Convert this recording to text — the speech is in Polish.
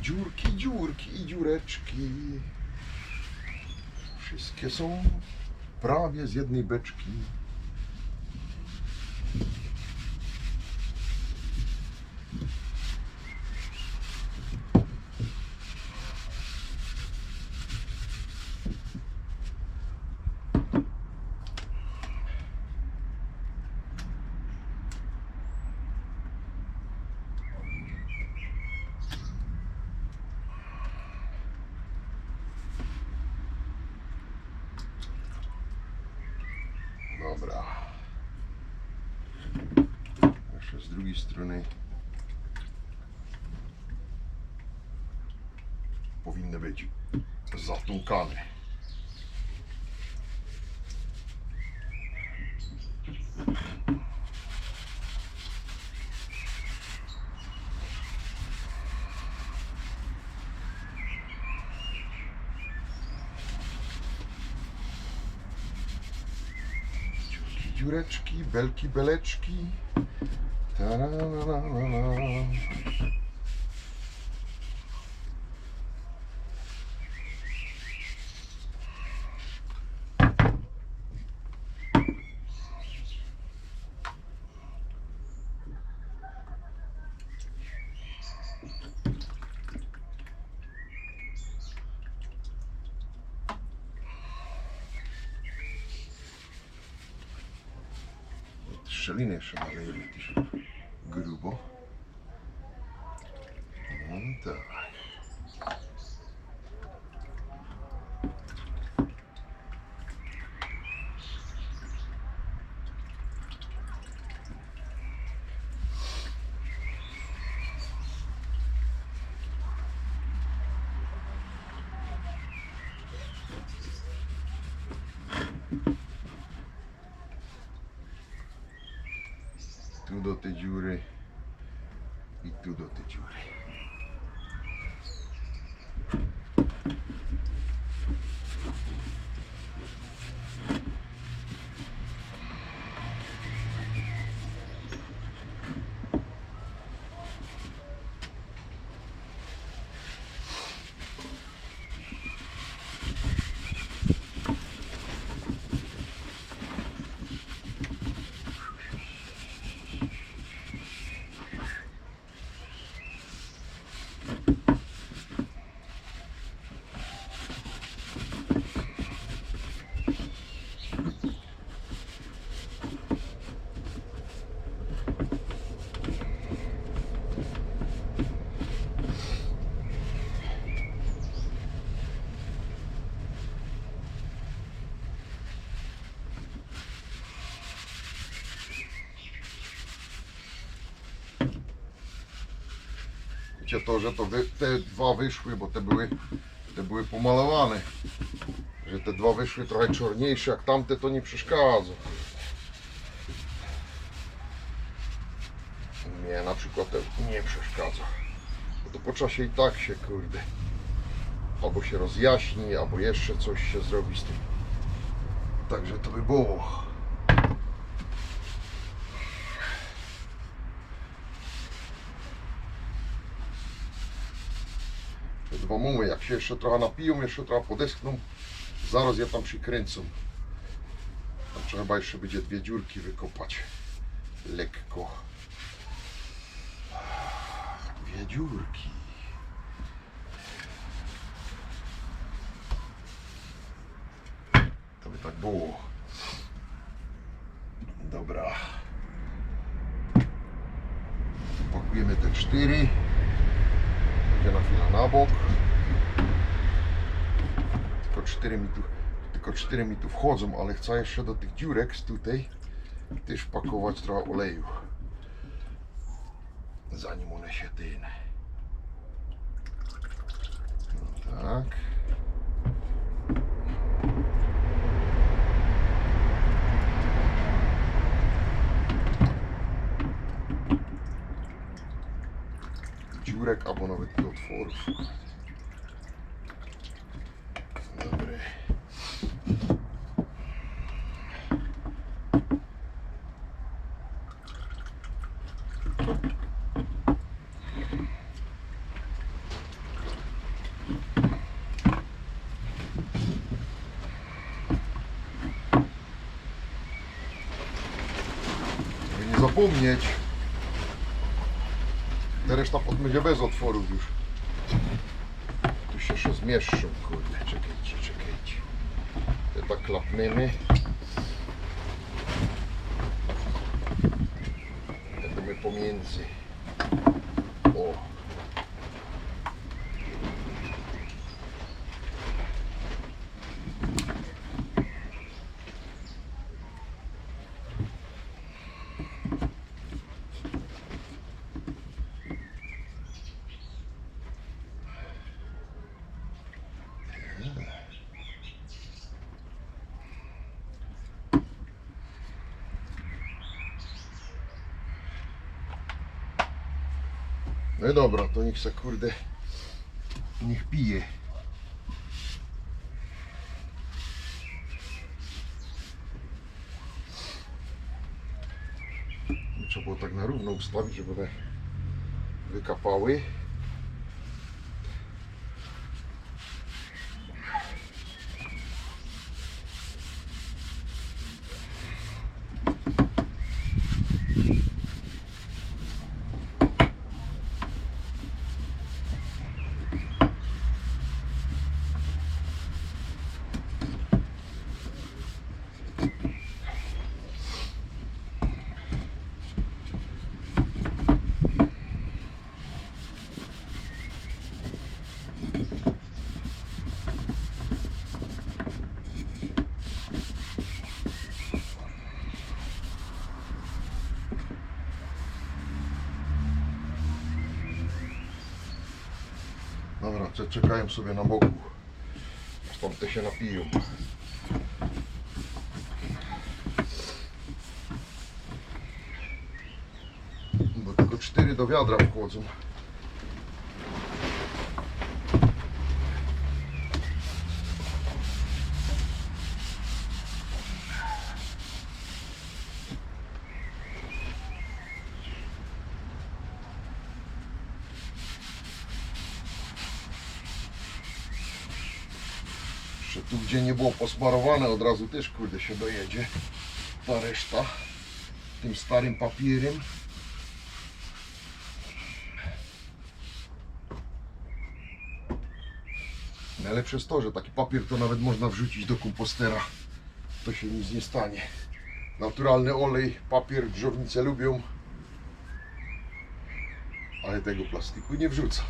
Dziurki, dziurki i dziureczki. Wszystkie są prawie z jednej beczki. Dobra. Jeszcze z drugiej strony powinny być zatłukane. Dziureczki, belki, beleczki. Tarararara. Szczeliny jeszcze nalejemy też grubo. No tak. Tu do tej dziury i tu do tej dziury. Wiecie to, że to wy, te dwa wyszły, bo te były, te były pomalowane. Że te dwa wyszły trochę czarniejsze, jak tamte to nie przeszkadza. Mnie na przykład nie przeszkadza. Bo to po czasie i tak się kurde. Albo się rozjaśni, albo jeszcze coś się zrobi z tym. Także to by było. Mumy, jak się jeszcze trochę napiją, jeszcze trochę podeschną, zaraz je tam przykręcą. Tam trzeba jeszcze będzie dwie dziurki wykopać. Lekko. Dwie dziurki. To by tak było. Dobra. Pakujemy te cztery. Będzie na chwilę na bok. Tylko cztery mi tu, tylko cztery mi tu wchodzą, ale chcę jeszcze do tych dziurek z tutaj też wpakować trochę oleju. Zanim one się tynę. No tak. Direkt abonować do utworów. Dobry. Вы не запомнить. Te reszta podmyje bez otworów już. Tu się jeszcze zmieszczą, kurde. Czekajcie, czekajcie. Te tak klapniemy. Będziemy pomiędzy. O. No dobra, to niech se kurde, niech pije. Trzeba było tak na równo ustawić, żeby one wykapały. Dobra, czekają sobie na boku. Stąd te się napiją. Bo tylko cztery do wiadra wchodzą. Tu gdzie nie było posmarowane od razu też kurde się dojedzie ta reszta tym starym papierem. Najlepsze jest to, że taki papier to nawet można wrzucić do kompostera. To się nic nie stanie. Naturalny olej, papier drzownice lubią. Ale tego plastiku nie wrzucam.